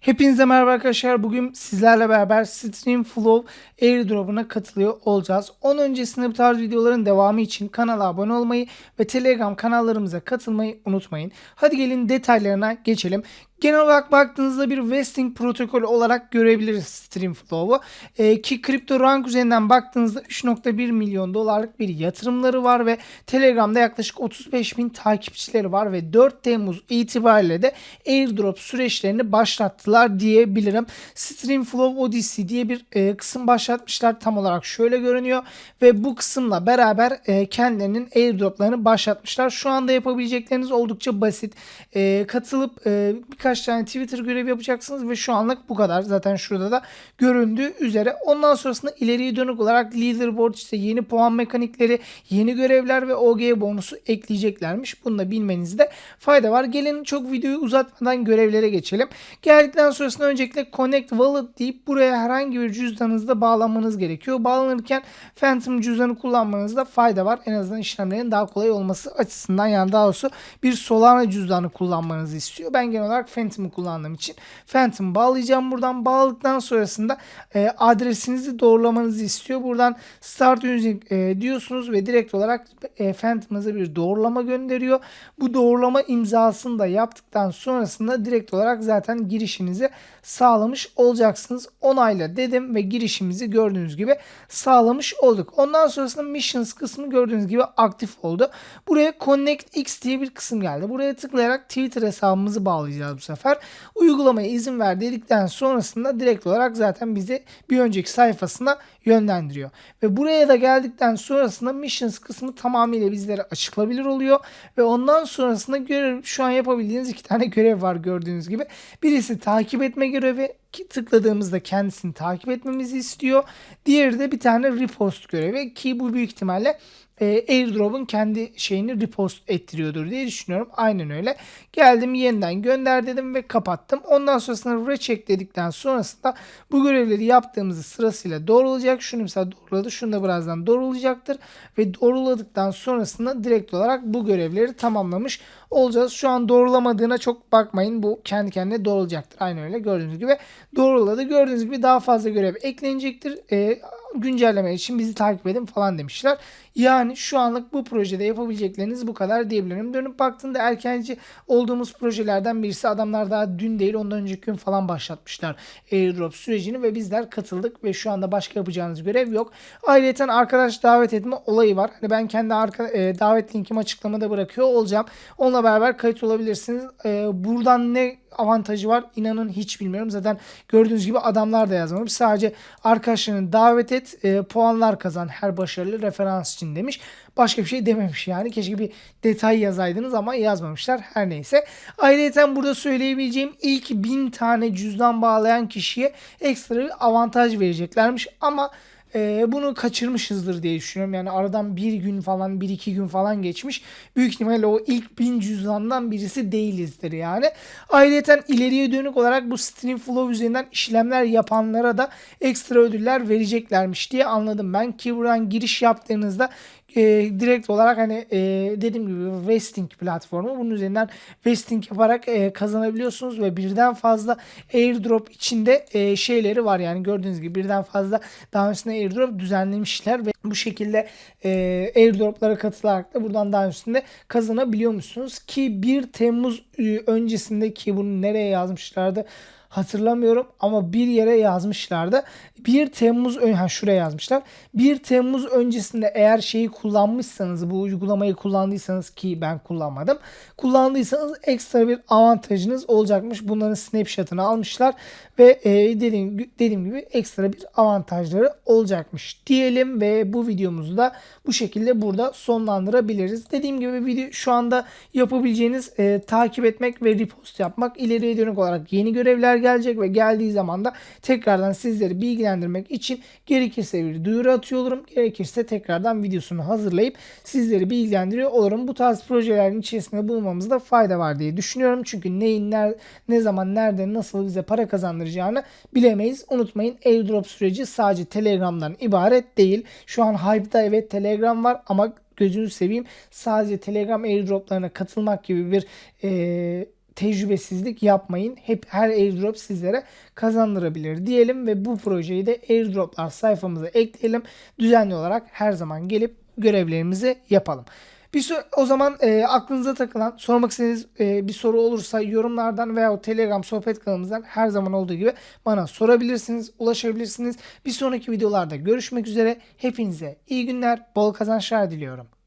Hepinize merhaba arkadaşlar. Bugün sizlerle beraber Streamflow airdrop'una katılıyor olacağız. Onun öncesinde bu tarz videoların devamı için kanala abone olmayı ve Telegram kanallarımıza katılmayı unutmayın. Hadi gelin detaylarına geçelim. Genel olarak baktığınızda bir vesting protokolü olarak görebiliriz Streamflow'u. Ee, ki Crypto Rank üzerinden baktığınızda 3.1 milyon dolarlık bir yatırımları var ve Telegram'da yaklaşık 35 bin takipçileri var ve 4 Temmuz itibariyle de airdrop süreçlerini başlattılar diyebilirim. Streamflow Odyssey diye bir e, kısım başlatmışlar. Tam olarak şöyle görünüyor ve bu kısımla beraber e, kendilerinin airdroplarını başlatmışlar. Şu anda yapabilecekleriniz oldukça basit. E, katılıp e, birkaç tane Twitter görevi yapacaksınız ve şu anlık bu kadar. Zaten şurada da göründüğü üzere. Ondan sonrasında ileriye dönük olarak leaderboard işte yeni puan mekanikleri, yeni görevler ve OG bonusu ekleyeceklermiş. Bunu da bilmenizde fayda var. Gelin çok videoyu uzatmadan görevlere geçelim. Geldikten sonrasında öncelikle Connect Wallet deyip buraya herhangi bir cüzdanınızda bağlanmanız gerekiyor. Bağlanırken Phantom cüzdanı kullanmanızda fayda var. En azından işlemlerin daha kolay olması açısından yani daha doğrusu bir Solana cüzdanı kullanmanızı istiyor. Ben genel olarak Phantom'ı kullandığım için Phantom bağlayacağım. Buradan bağladıktan sonrasında e, adresinizi doğrulamanızı istiyor. Buradan Start Using e, diyorsunuz ve direkt olarak e, Phantom'ınıza bir doğrulama gönderiyor. Bu doğrulama imzasını da yaptıktan sonrasında direkt olarak zaten girişinizi sağlamış olacaksınız. Onayla dedim ve girişimizi gördüğünüz gibi sağlamış olduk. Ondan sonrasında Missions kısmı gördüğünüz gibi aktif oldu. Buraya Connect X diye bir kısım geldi. Buraya tıklayarak Twitter hesabımızı bağlayacağız. Uygulamaya izin ver dedikten sonrasında direkt olarak zaten bizi bir önceki sayfasına yönlendiriyor. Ve buraya da geldikten sonrasında Missions kısmı tamamıyla bizlere açıklanabilir oluyor. Ve ondan sonrasında görev, şu an yapabildiğiniz iki tane görev var gördüğünüz gibi. Birisi takip etme görevi tıkladığımızda kendisini takip etmemizi istiyor. Diğeri de bir tane repost görevi ki bu büyük ihtimalle e, airdrop'un kendi şeyini repost ettiriyordur diye düşünüyorum. Aynen öyle. Geldim yeniden gönder dedim ve kapattım. Ondan sonrasında recheck dedikten sonrasında bu görevleri yaptığımızı sırasıyla doğrulayacak. Şunu mesela doğruladı. Şunu da birazdan doğrulayacaktır. Ve doğruladıktan sonrasında direkt olarak bu görevleri tamamlamış olacağız. Şu an doğrulamadığına çok bakmayın. Bu kendi kendine doğrulayacaktır. Aynen öyle gördüğünüz gibi doğruladı. Gördüğünüz gibi daha fazla görev eklenecektir. Ee, güncelleme için bizi takip edin falan demişler. Yani şu anlık bu projede yapabilecekleriniz bu kadar diyebilirim. Dönüp baktığında erkenci olduğumuz projelerden birisi adamlar daha dün değil ondan önceki gün falan başlatmışlar airdrop sürecini ve bizler katıldık ve şu anda başka yapacağınız görev yok. Ayrıca arkadaş davet etme olayı var. Hani ben kendi arka, e, davet linkimi açıklamada bırakıyor olacağım. Onunla beraber kayıt olabilirsiniz. E, buradan ne avantajı var inanın hiç bilmiyorum. Zaten gördüğünüz gibi adamlar da yazmamış. Sadece arkadaşlarını davet et e, puanlar kazan her başarılı referans için demiş. Başka bir şey dememiş yani. Keşke bir detay yazaydınız ama yazmamışlar. Her neyse. Ayrıca burada söyleyebileceğim ilk bin tane cüzdan bağlayan kişiye ekstra bir avantaj vereceklermiş. Ama e, bunu kaçırmışızdır diye düşünüyorum. Yani aradan bir gün falan bir iki gün falan geçmiş. Büyük ihtimalle o ilk bin cüzdandan birisi değilizdir yani. Ayrıca ileriye dönük olarak bu Streamflow üzerinden işlemler yapanlara da ekstra ödüller vereceklermiş diye anladım ben. Ki buradan giriş yaptığınızda e, direkt olarak hani e, dediğim gibi vesting platformu bunun üzerinden vesting yaparak e, kazanabiliyorsunuz ve birden fazla airdrop içinde e, şeyleri var yani gördüğünüz gibi birden fazla daha öncesinde airdrop düzenlemişler ve bu şekilde e, airdroplara katılarak da buradan daha üstünde kazanabiliyormuşsunuz. Ki 1 Temmuz e, öncesinde ki bunu nereye yazmışlardı hatırlamıyorum ama bir yere yazmışlardı. 1 Temmuz ha şuraya yazmışlar. 1 Temmuz öncesinde eğer şeyi kullanmışsanız bu uygulamayı kullandıysanız ki ben kullanmadım. Kullandıysanız ekstra bir avantajınız olacakmış. Bunların snapshot'ını almışlar ve e, dediğim, dediğim gibi ekstra bir avantajları olacakmış diyelim ve bu videomuzu da bu şekilde burada sonlandırabiliriz. Dediğim gibi video şu anda yapabileceğiniz e, takip etmek ve repost yapmak ileriye dönük olarak yeni görevler gelecek ve geldiği zaman da tekrardan sizleri bilgilendirmek için gerekirse bir duyuru atıyor olurum. Gerekirse tekrardan videosunu hazırlayıp sizleri bilgilendiriyor olurum. Bu tarz projelerin içerisinde bulunmamızda fayda var diye düşünüyorum. Çünkü neyin ner, ne zaman nerede nasıl bize para kazandıracağını bilemeyiz. Unutmayın airdrop süreci sadece Telegram'dan ibaret değil. Şu an hype'da evet Telegram var ama gözünü seveyim sadece Telegram airdroplarına katılmak gibi bir e, tecrübesizlik yapmayın. Hep her airdrop sizlere kazandırabilir diyelim ve bu projeyi de airdroplar sayfamıza ekleyelim. Düzenli olarak her zaman gelip görevlerimizi yapalım. Bir so- o zaman e, aklınıza takılan, sormak istediğiniz e, bir soru olursa yorumlardan veya o Telegram sohbet kanalımızdan her zaman olduğu gibi bana sorabilirsiniz, ulaşabilirsiniz. Bir sonraki videolarda görüşmek üzere. Hepinize iyi günler, bol kazançlar diliyorum.